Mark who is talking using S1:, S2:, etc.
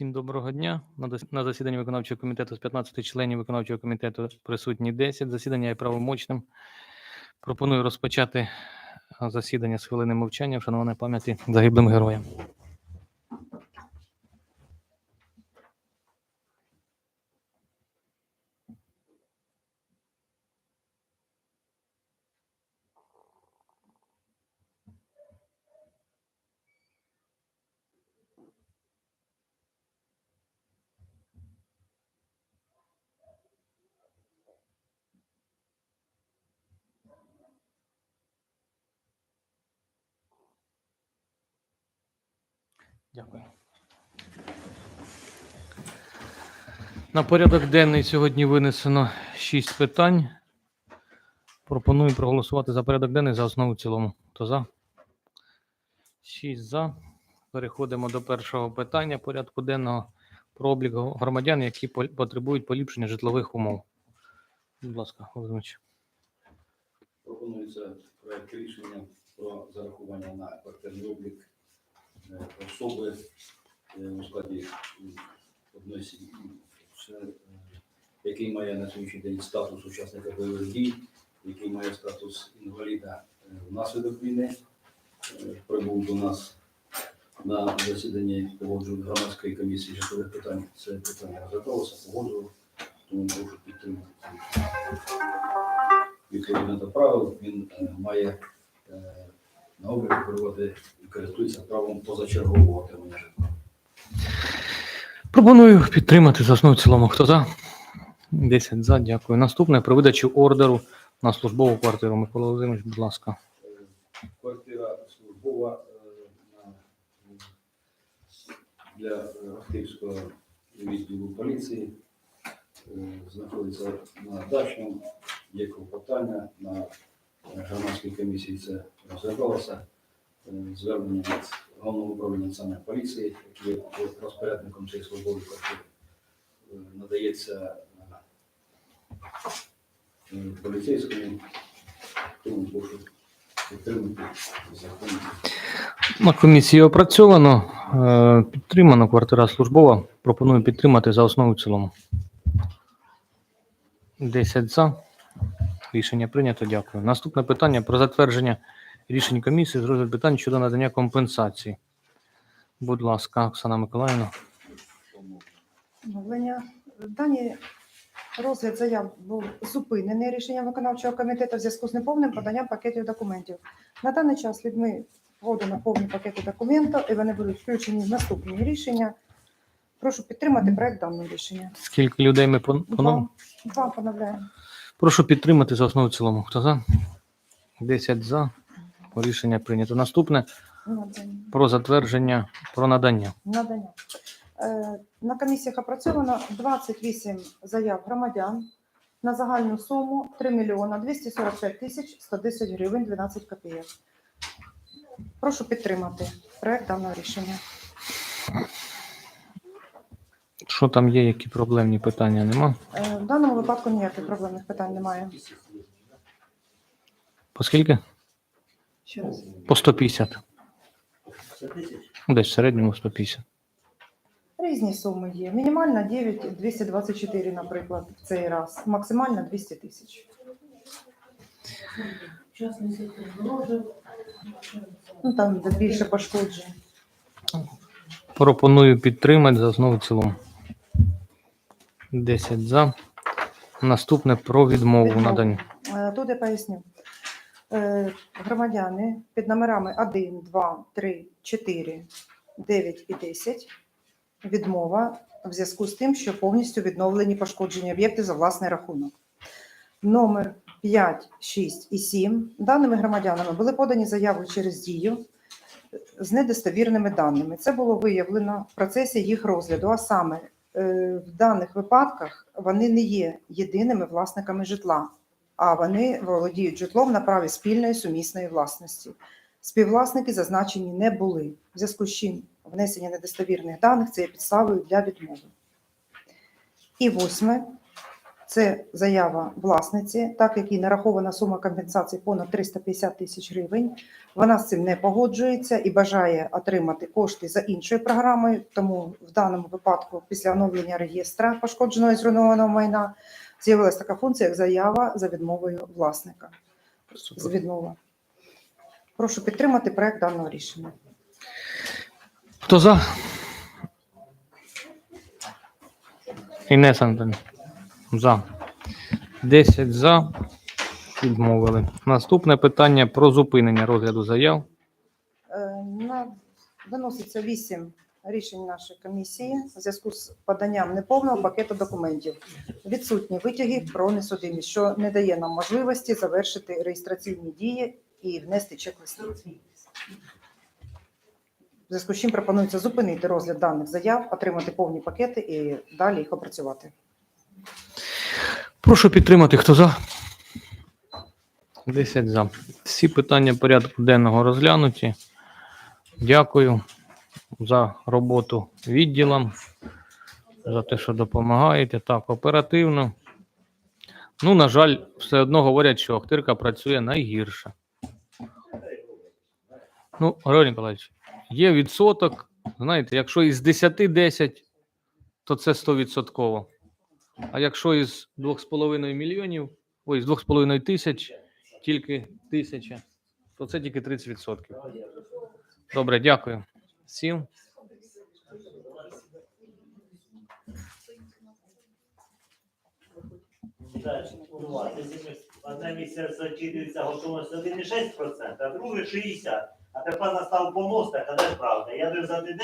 S1: Всім доброго дня. На засіданні виконавчого комітету з 15 членів виконавчого комітету присутні 10. Засідання є правомочним. Пропоную розпочати засідання з хвилини мовчання, вшанування пам'яті загиблим героям. Дякую. На порядок денний сьогодні винесено 6 питань. Пропоную проголосувати за порядок денний за основу в цілому. Хто за? 6 за. Переходимо до першого питання порядку денного про облік громадян, які потребують поліпшення житлових умов. Будь ласка, Володимирович.
S2: Пропонується проект рішення про зарахування на квартирний облік особи е, у складі одної сім'ї, е, який має на сьогоднішній день статус учасника бойових дій, який має статус інваліда е, внаслідок війни. Е, Прибув до нас на засіданні погоджувальної громадської комісії житлових питань. Це питання розглядалося, погоджував, тому прошу підтримати. відповідно до правил, він е, має е, на облік керувати і користується правом позачергового отримання житла.
S1: Пропоную підтримати за основу в цілому. Хто за? 10 за, дякую. Наступне про видачу ордеру на службову квартиру. Микола Володимирович, будь ласка.
S2: Квартира службова е, для Ахтирського відділу поліції е, знаходиться на дачному. Є клопотання на е, громадській комісії. Це розглядалося звернення від головного управління національної поліції, який розпорядником цієї службової квартири. Е, Надається е, поліцейському, тому прошу підтримати закон.
S1: На комісії опрацьовано, е, підтримано квартира службова. Пропоную підтримати за основу в цілому. 10 за. Рішення прийнято. Дякую. Наступне питання про затвердження рішень комісії з розгляду питань щодо надання компенсації. Будь ласка, Оксана Миколаївна.
S3: Мовлення. Дані розгляд заяв був зупинений рішенням виконавчого комітету в зв'язку з неповним поданням пакетів документів. На даний час людьми подано повні пакети документів, і вони будуть включені в наступні рішення. Прошу підтримати проект даного рішення.
S1: Скільки людей ми пон- поновимо?
S3: Два, два поновляємо.
S1: Прошу підтримати за основу в цілому. Хто за? 10 за. Рішення прийнято. Наступне
S3: Надання.
S1: про затвердження про надання.
S3: Надання. Е, На комісіях опрацьовано 28 заяв громадян на загальну суму 3 мільйона 245 тисяч 110 гривень 12 копійок. Прошу підтримати проект даного рішення.
S1: Що там є, які проблемні питання? Нема?
S3: Е, В даному випадку ніяких проблемних питань немає.
S1: По скільки?
S3: Ще раз.
S1: По 150. Ну, Десь в середньому 150.
S3: Різні суми є. Мінімальна 9 224, наприклад, в цей раз. Максимальна 200 тисяч.
S4: Частний сектор ворожив.
S3: Ну там де більше пошкоджень.
S1: Пропоную підтримати за основу в цілому. 10 за. Наступне про відмову
S3: Відмову.
S1: надання.
S3: Е, Тут я поясню. Е, Громадяни під номерами 1, 2, 3, 4, 9 і 10 відмова в зв'язку з тим, що повністю відновлені пошкоджені об'єкти за власний рахунок. Номер 5, 6 і 7 даними громадянами були подані заяви через дію з недостовірними даними. Це було виявлено в процесі їх розгляду, а саме е, в даних випадках вони не є єдиними власниками житла а вони володіють житлом на праві спільної сумісної власності. Співвласники зазначені не були, в зв'язку з чим внесення недостовірних даних це є підставою для відмови. І восьме Це заява власниці, так як їй нарахована сума компенсації понад 350 тисяч гривень. Вона з цим не погоджується і бажає отримати кошти за іншою програмою. Тому в даному випадку, після оновлення реєстра пошкодженого і зруйнованого майна, з'явилася така функція, як заява за відмовою власника. З відмова. Прошу підтримати проект даного рішення.
S1: Хто за? Інес Антон. За. 10 за. Відмовили. Наступне питання про зупинення розгляду заяв.
S3: Е, На, виноситься вісім рішень нашої комісії у зв'язку з поданням неповного пакету документів. Відсутні витяги про несудимість, що не дає нам можливості завершити реєстраційні дії і внести чек-листи. В зв'язку з чим пропонується зупинити розгляд даних заяв, отримати повні пакети і далі їх опрацювати.
S1: Прошу підтримати. Хто за? 10 за. Всі питання порядку денного розглянуті. Дякую за роботу відділам, за те, що допомагаєте так оперативно. Ну, на жаль, все одно говорять, що Охтирка працює найгірше. Ну, Григорій Ніколаївич, є відсоток. Знаєте, якщо із 10 10, то це 100%. А якщо із 2,5 мільйонів, ой, з 2,5 тисяч, тільки тисяча, то це тільки 30%. Добре, дякую.
S5: Якщо одне місце зачитується готовність 1,6%, а друге 60%. А тепер настав помосток, а де правда? Я не за день